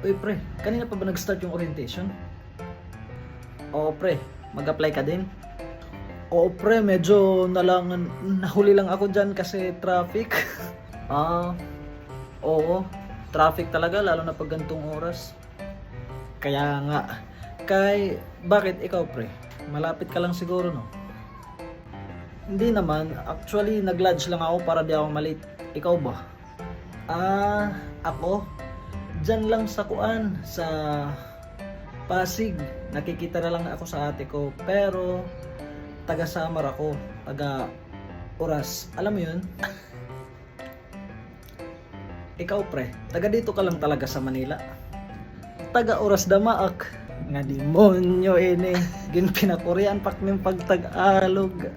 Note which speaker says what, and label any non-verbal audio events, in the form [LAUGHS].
Speaker 1: Uy pre, kanina pa ba nag-start yung orientation? Oo pre, mag-apply ka din? Oo pre, medyo nalang, nahuli lang ako dyan kasi traffic. [LAUGHS] ah, oo, traffic talaga lalo na pag gantong oras. Kaya nga, kay, bakit ikaw pre? Malapit ka lang siguro no? Hindi naman, actually nag-lodge lang ako para di ako malate. Ikaw ba? Ah, ako? Diyan lang sa kuan, sa Pasig. Nakikita na lang ako sa ate ko. Pero, taga Samar ako. Taga Oras. Alam mo yun? [LAUGHS] Ikaw pre, taga dito ka lang talaga sa Manila. Taga Oras Damaak. Nga demonyo ini. Gin pinakorean pak ng pagtag-alog.